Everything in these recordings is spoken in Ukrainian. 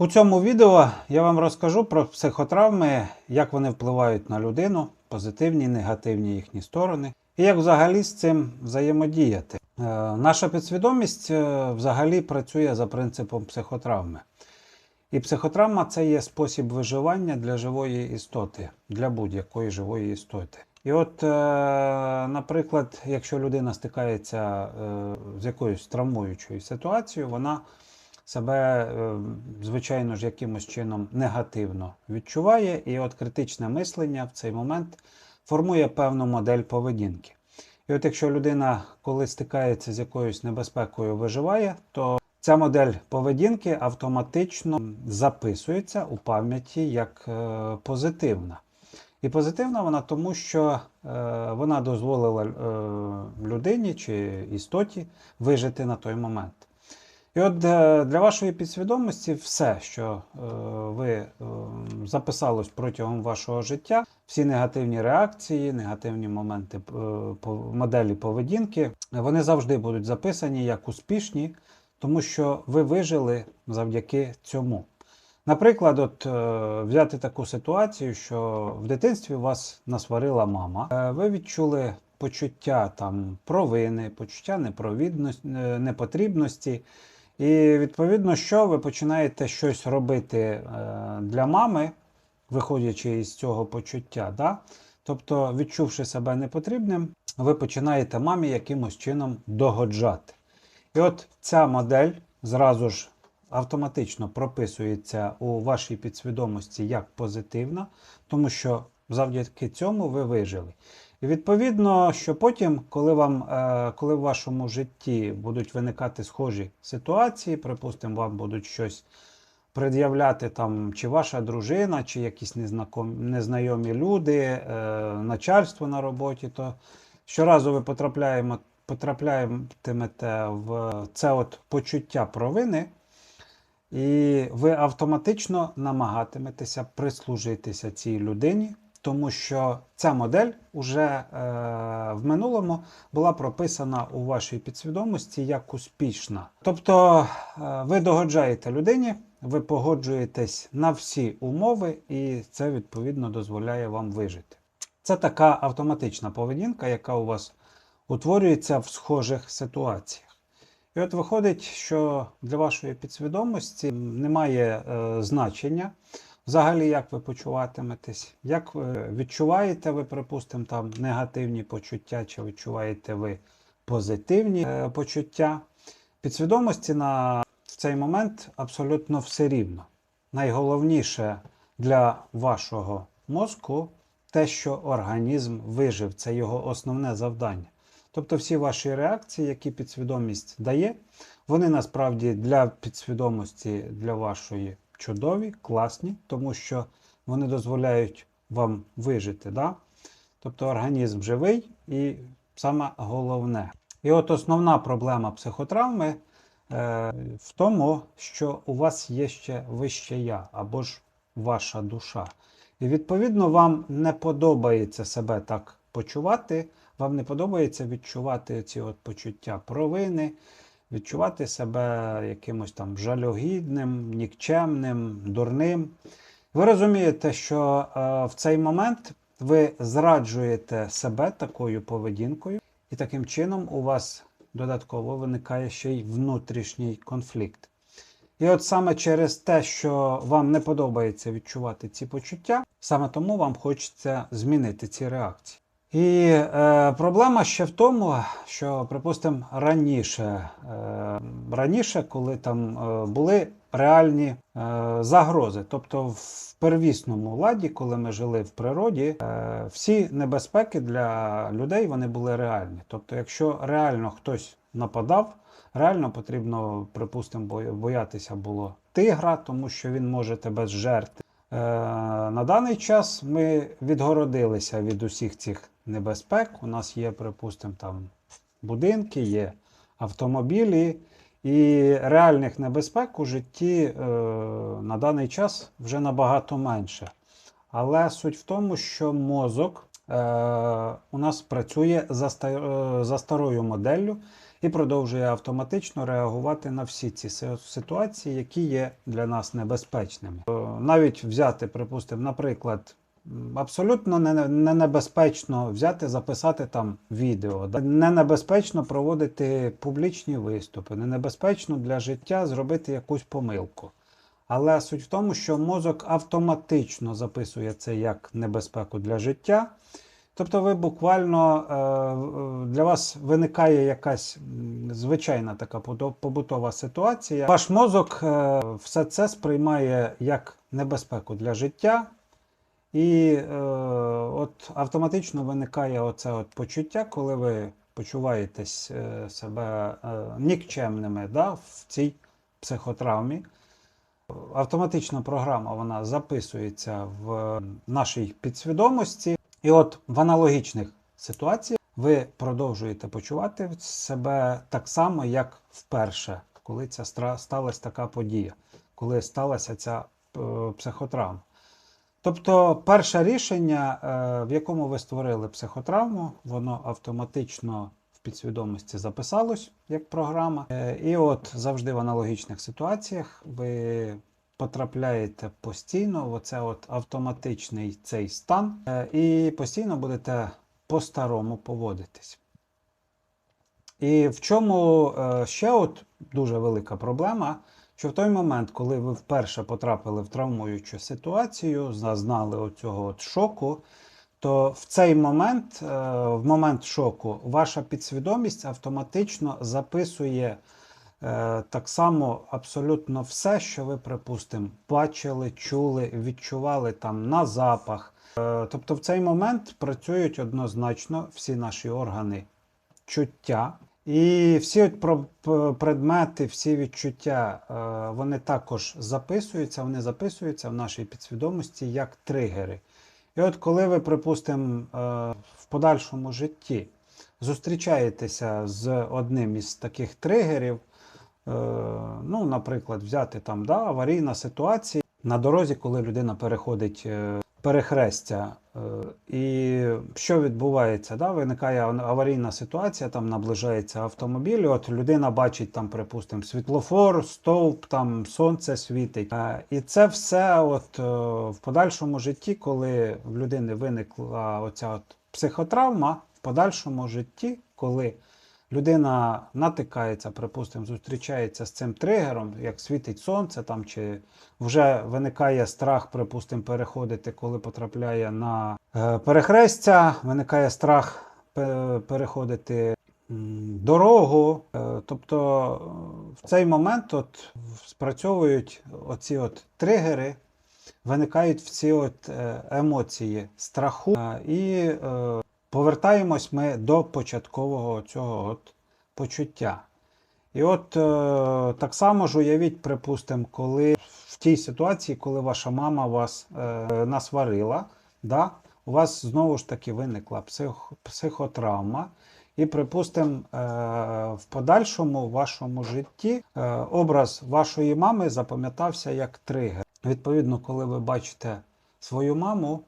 У цьому відео я вам розкажу про психотравми, як вони впливають на людину, позитивні, негативні їхні сторони, і як взагалі з цим взаємодіяти. Е, Наша підсвідомість е, взагалі працює за принципом психотравми. І психотравма це є спосіб виживання для живої істоти, для будь-якої живої істоти. І от, е, наприклад, якщо людина стикається з якоюсь травмуючою ситуацією, вона себе, е, звичайно ж, якимось чином негативно відчуває, і от критичне мислення в цей момент формує певну модель поведінки. І от якщо людина, коли стикається з якоюсь небезпекою, виживає, то ця модель поведінки автоматично записується у пам'яті як е, позитивна. І позитивна вона тому, що е, вона дозволила людині чи істоті вижити на той момент. І от е, для вашої підсвідомості все, що е, ви е, записалось протягом вашого життя, всі негативні реакції, негативні моменти по- моделі поведінки, вони завжди будуть записані як успішні, тому що ви вижили завдяки цьому. Наприклад, от взяти таку ситуацію, що в дитинстві вас насварила мама, ви відчули почуття там провини, почуття непровідності, непотрібності. І відповідно, що ви починаєте щось робити е, для мами, виходячи із цього почуття. Да? Тобто, відчувши себе непотрібним, ви починаєте мамі якимось чином догоджати. І от ця модель зразу ж автоматично прописується у вашій підсвідомості як позитивна, тому що завдяки цьому ви вижили. І відповідно, що потім, коли вам, е, коли в вашому житті будуть виникати схожі ситуації, припустимо, вам будуть щось пред'являти там, чи ваша дружина, чи якісь незнайомі люди, е, начальство на роботі, то щоразу ви потрапляємо, потрапляєтимете в це от почуття провини, і ви автоматично намагатиметеся прислужитися цій людині, тому що ця модель уже е, в минулому була прописана у вашій підсвідомості як успішна. Тобто е, ви догоджаєте людині, ви погоджуєтесь на всі умови, і це відповідно дозволяє вам вижити. Це така автоматична поведінка, яка у вас утворюється в схожих ситуаціях. І от виходить, що для вашої підсвідомості немає е, значення взагалі, як ви почуватиметесь, як ви відчуваєте ви, припустимо, там негативні почуття, чи відчуваєте ви позитивні е, почуття. Підсвідомості на в цей момент абсолютно все рівно. Найголовніше для вашого мозку те, що організм вижив, це його основне завдання. Тобто всі ваші реакції, які підсвідомість дає, вони насправді для підсвідомості, для вашої чудові, класні, тому що вони дозволяють вам вижити. Да? Тобто організм живий і саме головне. І от основна проблема психотравми е, в тому, що у вас є ще вище я або ж ваша душа. І відповідно вам не подобається себе так почувати, вам не подобається відчувати ці от почуття провини, відчувати себе якимось там жалюгідним, нікчемним, дурним. Ви розумієте, що е, в цей момент ви зраджуєте себе такою поведінкою, і таким чином у вас додатково виникає ще й внутрішній конфлікт. І от саме через те, що вам не подобається відчувати ці почуття, саме тому вам хочеться змінити ці реакції. І е, проблема ще в тому, що, припустимо, раніше, е, раніше, коли там е, були реальні е, загрози, тобто в первісному ладі, коли ми жили в природі, е, всі небезпеки для людей вони були реальні. Тобто, якщо реально хтось нападав, реально потрібно, припустимо, бо- боятися було тигра, тому що він може тебе зжерти. Е, На даний час ми відгородилися від усіх цих небезпек. У нас є, припустимо, там будинки, є автомобілі, і реальних небезпек у житті е, на даний час вже набагато менше. Але суть в тому, що мозок е, у нас працює за, ста- е, за старою моделлю, і продовжує автоматично реагувати на всі ці ситуації, які є для нас небезпечними. Е, Навіть взяти, припустимо, наприклад, абсолютно не, не небезпечно взяти, записати там відео. Не небезпечно проводити публічні виступи, не небезпечно для життя зробити якусь помилку. Але суть в тому, що мозок автоматично записує це як небезпеку для життя. Тобто, ви буквально е, для вас виникає якась звичайна така побутова ситуація. Ваш мозок е, все це сприймає як небезпеку для життя, і е, от автоматично виникає оце от почуття, коли ви почуваєтесь е, себе е, нікчемними да, в цій психотравмі. Автоматична програма вона записується в нашій підсвідомості, і от в аналогічних ситуаціях ви продовжуєте почувати себе так само, як вперше, коли ця сталася така подія, коли сталася ця е, психотравма. Тобто, перше рішення, е, в якому ви створили психотравму, воно автоматично в підсвідомості записалось як програма. Е, І от завжди в аналогічних ситуаціях ви потрапляєте постійно в оце от автоматичний цей стан е, і постійно будете по-старому поводитись. І в чому ще от дуже велика проблема, що в той момент, коли ви вперше потрапили в травмуючу ситуацію, зазнали оцього от шоку, то в цей момент, е, в момент шоку, ваша підсвідомість автоматично записує е, так само абсолютно все, що ви, припустимо, бачили, чули, відчували там на запах. Е, Тобто в цей момент працюють однозначно всі наші органи чуття. І всі предмети, всі відчуття, е, вони також записуються, вони записуються в нашій підсвідомості як тригери. І от коли ви, припустимо, е, в подальшому житті зустрічаєтеся з одним із таких тригерів, е, ну, наприклад, взяти там да, аварійна ситуація на дорозі, коли людина переходить перехрестя. е, І що відбувається? Да? Виникає аварійна ситуація, там наближається автомобіль. От людина бачить там, припустимо, світлофор, стовп, там сонце світить. Е, І це все, от е, в подальшому житті, коли в людини виникла оця от психотравма, в подальшому житті, коли людина натикається, припустимо, зустрічається з цим тригером, як світить сонце, там чи вже виникає страх, припустимо, переходити, коли потрапляє на е, перехрестя, виникає страх переходити дорогу. Е, Тобто в цей момент от спрацьовують оці от тригери, виникають всі от е, емоції страху і повертаємось ми до початкового цього от почуття. І от е, так само ж уявіть, припустимо, коли в тій ситуації, коли ваша мама вас е, насварила, да, у вас знову ж таки виникла псих, психотравма. І, припустимо, е, в подальшому вашому житті е, образ вашої мами запам'ятався як тригер. Відповідно, коли ви бачите свою маму,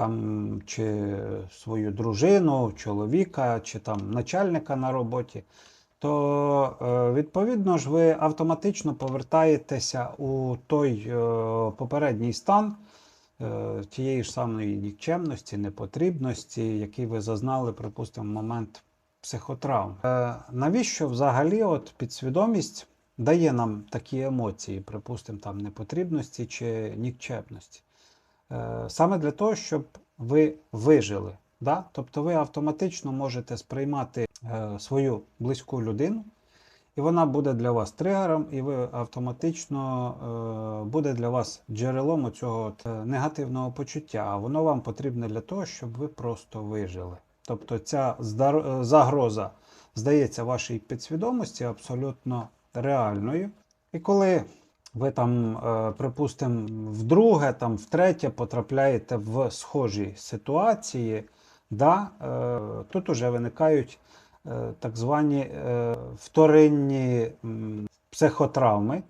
там, чи свою дружину, чоловіка, чи там начальника на роботі, то е, відповідно ж ви автоматично повертаєтеся у той е, попередній стан е, тієї ж самої нікчемності, непотрібності, який ви зазнали, припустимо, в момент психотравм. Навіщо взагалі от підсвідомість дає нам такі емоції, припустимо, там непотрібності чи нікчемності? Е, Саме для того, щоб ви вижили. Да? Тобто ви автоматично можете сприймати е, свою близьку людину, і вона буде для вас тригером, і ви автоматично е, буде для вас джерелом цього негативного почуття. А воно вам потрібне для того, щоб ви просто вижили. Тобто ця загроза здається вашій підсвідомості абсолютно реальною. І коли ви там, е, припустимо, вдруге, там, втретє потрапляєте в схожі ситуації, да, е, тут уже виникають е, так звані вторинні психотравми.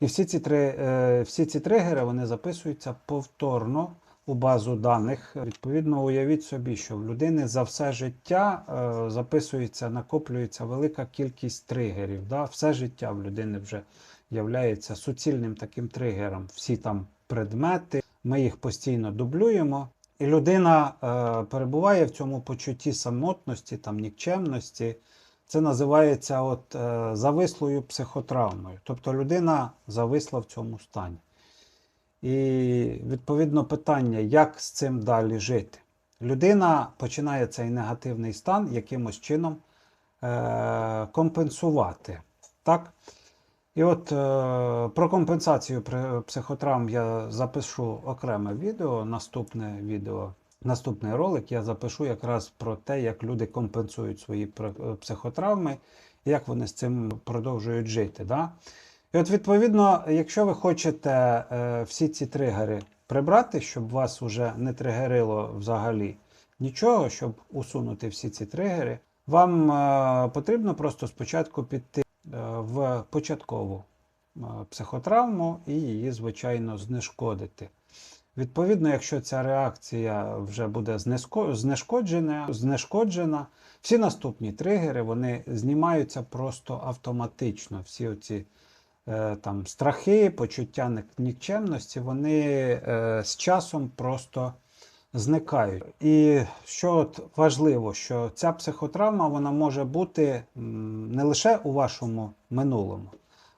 І всі ці, три, всі ці тригери вони записуються повторно у базу даних. Відповідно, уявіть собі, що в людини за все життя записується, накоплюється велика кількість тригерів. Да? Все життя в людини вже являється суцільним таким тригером. Всі там предмети, ми їх постійно дублюємо. І людина е, перебуває в цьому почутті самотності, там, нікчемності. Це називається от, е, завислою психотравмою. Тобто людина зависла в цьому стані. І відповідно питання, як з цим далі жити. Людина починає цей негативний стан якимось чином е, компенсувати. Так? І от е, про компенсацію психотравм я запишу окреме відео, наступне відео, наступний ролик я запишу якраз про те, як люди компенсують свої е, психотравми, як вони з цим продовжують жити. Да? І от, відповідно, якщо ви хочете е, всі ці тригери прибрати, щоб вас уже не тригерило взагалі нічого, щоб усунути всі ці тригери, вам е, потрібно просто спочатку піти е, в початкову е, психотравму і її, звичайно, знешкодити. Відповідно, якщо ця реакція вже буде знешкоджена, знешкоджена, всі наступні тригери вони знімаються просто автоматично. Всі оці е, там, страхи, почуття нікчемності, вони е, з часом просто зникають. І що важливо, що ця психотравма вона може бути не лише у вашому минулому,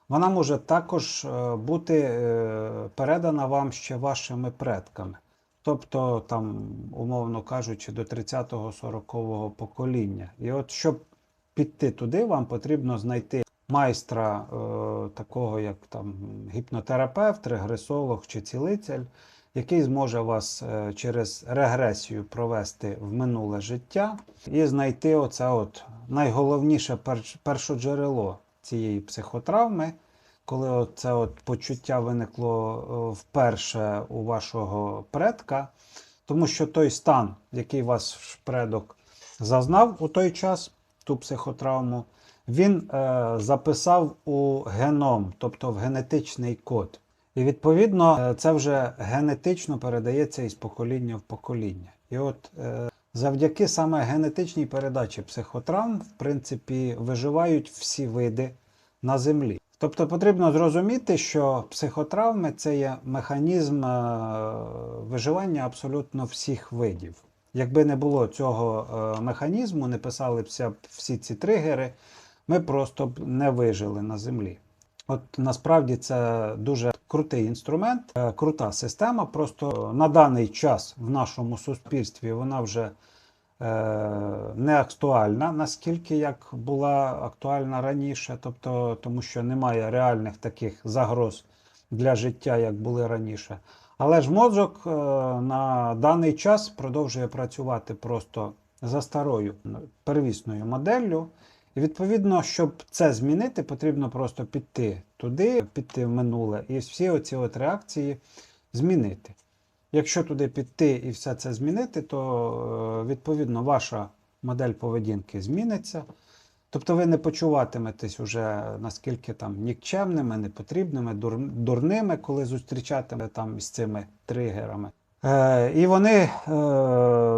вона може також е, бути е, передана вам ще вашими предками. Тобто, там, умовно кажучи, до 30-40 покоління. І от щоб піти туди, вам потрібно знайти майстра, е, такого як там гіпнотерапевт, регресолог чи цілитель, який зможе вас е, через регресію провести в минуле життя і знайти оце от найголовніше перш, першоджерело цієї психотравми, коли це почуття виникло е, вперше у вашого предка, тому що той стан, який ваш предок зазнав у той час, ту психотравму, він е, записав у геном, тобто в генетичний код. І відповідно е, це вже генетично передається із покоління в покоління. І от е, завдяки саме генетичній передачі психотравм, в принципі, виживають всі види на землі. Тобто потрібно зрозуміти, що психотравми це є механізм е, виживання абсолютно всіх видів. Якби не було цього механізму, не писалися б всі ці тригери, ми просто б не вижили на землі. От насправді це дуже крутий інструмент, е, крута система. Просто на даний час в нашому суспільстві вона вже е, не актуальна, наскільки як була актуальна раніше, тобто, тому що немає реальних таких загроз для життя, як були раніше. Але ж мозок е, на даний час продовжує працювати просто за старою первісною моделлю. І відповідно, щоб це змінити, потрібно просто піти туди, піти в минуле, і всі оці от реакції змінити. Якщо туди піти і все це змінити, то е, відповідно ваша модель поведінки зміниться. Тобто ви не почуватиметесь уже наскільки там нікчемними, непотрібними, дур- дурними, коли зустрічатиме там із цими тригерами. Е, і вони е,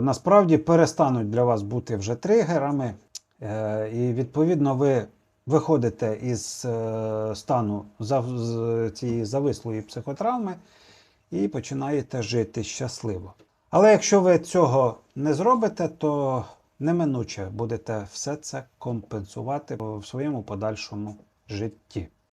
насправді перестануть для вас бути вже тригерами. Е, і відповідно ви виходите із е, стану цієї завислої психотравми і починаєте жити щасливо. Але якщо ви цього не зробите, то неминуче будете все це компенсувати в своєму подальшому житті.